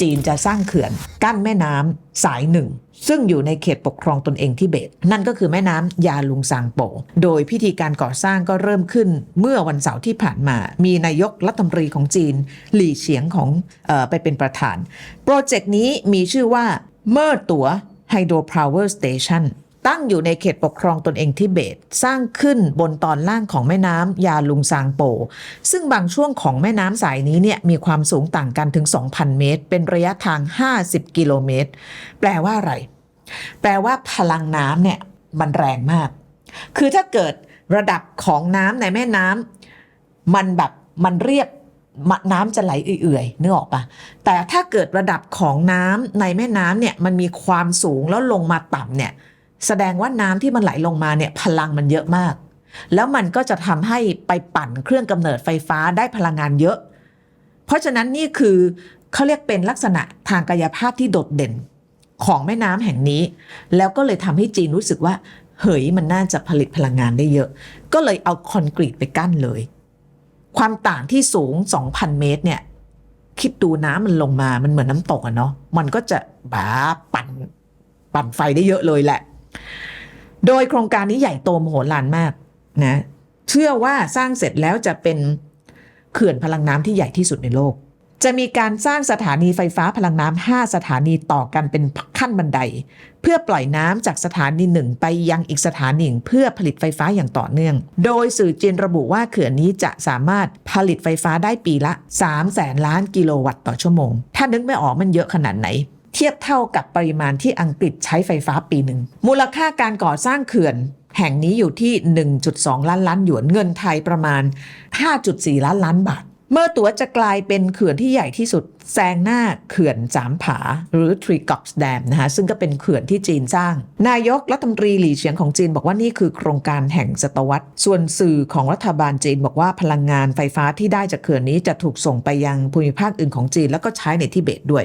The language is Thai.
จีนจะสร้างเขื่อนกั้นแม่น้ำสายหนึ่ง ซึ่งอยู่ในเขตปกครองตนเองทิเบต นั่นก็คือแม่น้ำยาลุงซางโป โดยพิธีการก่อสร้างก็เริ่มขึ้นเมื่อวันเสาร์ที่ผ่านมา มีนายกรัฐมนตรีของจีน หลี่เฉียงของออไปเป็นประธาน โปรเจกต์นี้มีชื่อว่าเมอร์ตัวไฮโดรพาวเวอร์สเตชัน ตั้งอยู่ในเขตปกครองตนเองทิเบต สร้างขึ้นบนตอนล่างของแม่น้ำยาลุงซางโป ซึ่งบางช่วงของแม่น้ำสายนี้เนี่ยมีความสูงต่างกันถึง 2,000 เมตร เป็นระยะทาง 50 กิโลเมตร แปลว่าอะไร แปลว่าพลังน้ำเนี่ยมันแรงมาก คือถ้าเกิดระดับของน้ำในแม่น้ำมันแบบมันเรียบน้ำจะไหลเอื่อยๆนึกออกปะแต่ถ้าเกิดระดับของน้ำในแม่น้ำเนี่ยมันมีความสูงแล้วลงมาต่ำเนี่ย แสดงว่าน้ำที่มันไหลลงมาเนี่ยพลังมันเยอะมาก แล้วมันก็จะทำให้ไปปั่นเครื่องกำเนิดไฟฟ้าได้พลังงานเยอะ เพราะฉะนั้นนี่คือเขาเรียกเป็นลักษณะทางกายภาพที่โดดเด่นของแม่น้ำแห่งนี้ แล้วก็เลยทำให้จีนรู้สึกว่าเฮ้ยมันน่าจะผลิตพลังงานได้เยอะ ก็เลยเอาคอนกรีตไปกั้นเลย ความต่างที่สูง 2,000 เมตรเนี่ยคิดดูน้ำมันลงมามันเหมือนน้ำตกอะเนาะมันก็จะบ้าปั่นปั่นไฟได้เยอะเลยแหละ โดยโครงการนี้ใหญ่โตมโหฬารมากนะเชื่อว่าสร้างเสร็จแล้วจะเป็นเขื่อนพลังน้ำที่ใหญ่ที่สุดในโลก จะมีการสร้างสถานีไฟฟ้าพลังน้ำ5สถานีต่อกันเป็นขั้นบันได เพื่อปล่อยน้ำจากสถานีหนึ่งไปยังอีกสถานีหนึ่งเพื่อผลิตไฟฟ้าอย่างต่อเนื่อง โดยสื่อจีนระบุว่าเขื่อนนี้จะสามารถผลิตไฟฟ้าได้ปีละ3แสนล้านกิโลวัตต์ต่อชั่วโมง ถ้านึกไม่ออกมันเยอะขนาดไหน เทียบเท่ากับปริมาณที่อังกฤษใช้ไฟฟ้าปีหนึ่ง มูลค่าการก่อสร้างเขื่อนแห่งนี้อยู่ที่ 1.2 ล้านล้านหยวนเงินไทยประมาณ 5.4 ล้านล้านบาท เมื่อตัวจะกลายเป็นเขื่อนที่ใหญ่ที่สุดแซงหน้าเขื่อนสามผา หรือ Three Gorges Dam นะคะซึ่งก็เป็นเขื่อนที่จีนสร้าง นายกรัฐมนตรีหลี่เฉียงของจีนบอกว่านี่คือโครงการแห่งศตวรรษ ส่วนสื่อของรัฐบาลจีนบอกว่าพลังงานไฟฟ้าที่ได้จากเขื่อนนี้จะถูกส่งไปยังภูมิภาคอื่นของจีน แล้วก็ใช้ในทิเบตด้วย